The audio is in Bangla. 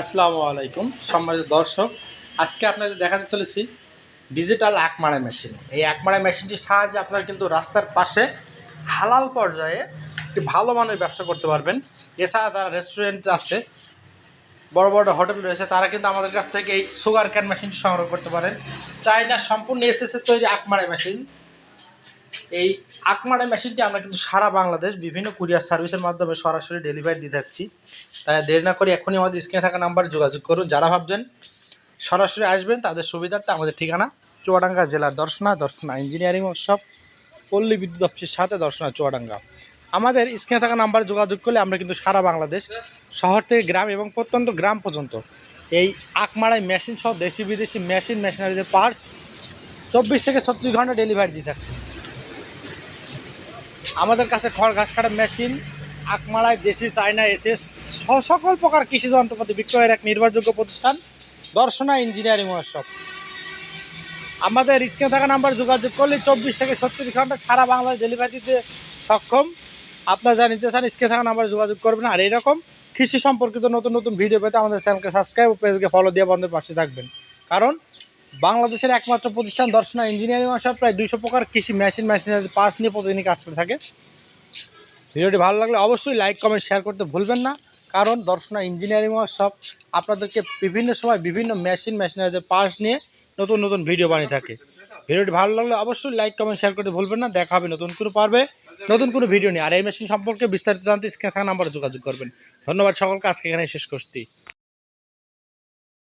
আসসালামু আলাইকুম, সম্মানিত দর্শক। আজকে আপনাদের দেখাতে চলেছি ডিজিটাল আকমারা মেশিন। এই আকমারা মেশিনটির সাহায্যে আপনারা কিন্তু রাস্তার পাশে হালাল পর্যায়ে একটি ভালো মানের ব্যবসা করতে পারবেন। এছাড়া যারা রেস্টুরেন্ট আছে, বড় বড় হোটেল রয়েছে, তারা কিন্তু আমাদের কাছ থেকে এই সুগার ক্যান মেশিনটি সংগ্রহ করতে পারেন। চাইনা সম্পূর্ণ এসএসের তৈরি আকমারা মেশিন এই আকমারা মেশিনটি আমরা কিন্তু সারা বাংলাদেশ বিভিন্ন কুরিয়ার সার্ভিসের মাধ্যমে সরাসরি ডেলিভারি দিয়ে থাকছি তাই দেরি না করে এখনই আমাদের স্ক্রিনে থাকা নাম্বারে যোগাযোগ করুন। যারা ভাবছেন সরাসরি আসবেন, তাদের সুবিধার্থে আমাদের ঠিকানা চুয়াডাঙ্গা জেলার দর্শনা দর্শনা ইঞ্জিনিয়ারিং ওয়ার্কশপ পল্লী বিদ্যুৎ অফিসের সাথে দর্শনা চুয়াডাঙ্গা। আমাদের স্ক্রিনে থাকা নাম্বারে যোগাযোগ করলে আমরা কিন্তু সারা বাংলাদেশ, শহর থেকে গ্রাম এবং প্রত্যন্ত গ্রাম পর্যন্ত এই আকমারাই মেশিন সহ দেশি বিদেশি মেশিন মেশিনারিদের পার্টস চব্বিশ থেকে ছত্রিশ ঘণ্টা ডেলিভারি দিয়ে থাকছে আমাদের কাছে খড়, ঘাস কাটার মেশিন আকমারায় দেশি, চায়না এসে সকল প্রকার কৃষি যন্ত্রপাতি বিক্রয়ের এক নির্ভরযোগ্য প্রতিষ্ঠান, দর্শনা ইঞ্জিনিয়ারিং ওয়ার্কশপ। আমাদের স্ক্রিনে থাকা নাম্বার যোগাযোগ করলে চব্বিশ থেকে ছত্রিশ ঘণ্টা সারা বাংলাদেশ ডেলিভারি দিতে সক্ষম। আপনারা যা নিতে চান স্ক্রিনে থাকা নাম্বারে যোগাযোগ করবেন। আর এরকম কৃষি সম্পর্কিত নতুন নতুন ভিডিও পেতে আমাদের চ্যানেলকে সাবস্ক্রাইব ও পেজকে ফলো দিয়ে বন্ধের পাশে থাকবেন। কারণ বাংলাদেশের একমাত্র প্রতিষ্ঠান দর্শনা ইঞ্জিনিয়ারিং ওয়ার্কশপ প্রায় দুইশো প্রকার কৃষি মেশিন, মেশিনারি পার্টস নিয়ে প্রতিদিনই কাজ করে থাকে। ভিডিওটি ভালো লাগলে অবশ্যই লাইক, কমেন্ট, শেয়ার করতে ভুলবেন না। কারণ দর্শনা ইঞ্জিনিয়ারিং ওয়ার্কশপ আপনাদেরকে বিভিন্ন সময় বিভিন্ন মেশিন মেশিনারিদের পার্টস নিয়ে নতুন নতুন ভিডিও বানিয়ে থাকে। ভিডিওটি ভালো লাগলে অবশ্যই লাইক, কমেন্ট, শেয়ার করতে ভুলবেন না। দেখা হবে নতুন কোনো পারবে নতুন কোনো ভিডিও নিয়ে। আর এই মেশিন সম্পর্কে বিস্তারিত জানতে স্ক্রিনে থাকা নাম্বারে যোগাযোগ করবেন। ধন্যবাদ সকলকে, আজকে এখানে শেষ করছি।